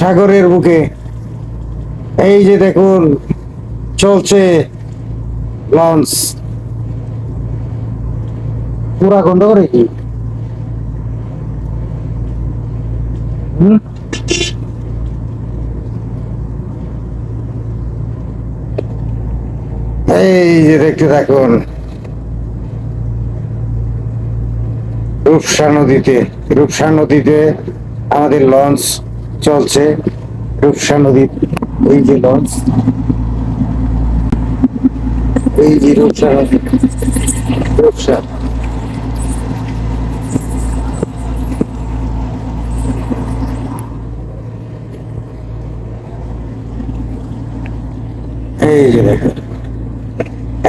সাগরের বুকে। এই যে দেখুন, চলছে লঞ্চ। পুরা গন্ড করে কি এই যে দেখতে থাকুন। রূপসা নদীতে রূপসা নদীতে আমাদের লঞ্চ। চলছে রূপসা নদী এই যে লঞ্চ। এই যে রূপসা রূপসা।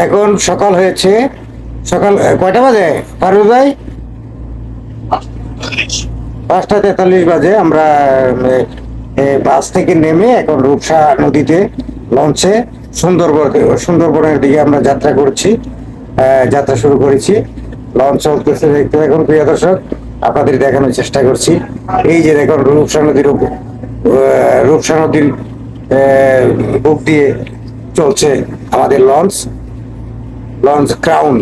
এখন সকাল হয়েছে। সকাল, কয়টা বাজে? পারুল ভাই? পাঁচটা তেতাল্লিশ বাজে আমরা বাস থেকে নেমে এখন রূপসা নদীতে লঞ্চে সুন্দরবন, সুন্দরবনের দিকে আমরা যাত্রা করছি যাত্রা শুরু করেছি। লঞ্চ চলতেছে দেখতে এখন প্রিয় দর্শক, আপনাদের দেখানোর চেষ্টা করছি। এই যে দেখুন রূপসা নদীর রূপসা নদীর বুক দিয়ে চলছে আমাদের লঞ্চ লঞ্চ ক্রাউন।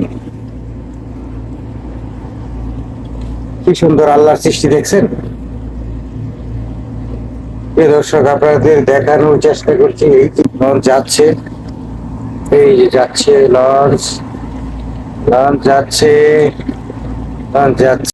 কি সুন্দর আল্লাহর সৃষ্টি দেখছেন? এ দর্শক, আপনাদের দেখানোর চেষ্টা করছি, এই লঞ্চ যাচ্ছে, এই যে যাচ্ছে লঞ্চ লঞ্চ যাচ্ছে লঞ্চ যাচ্ছে।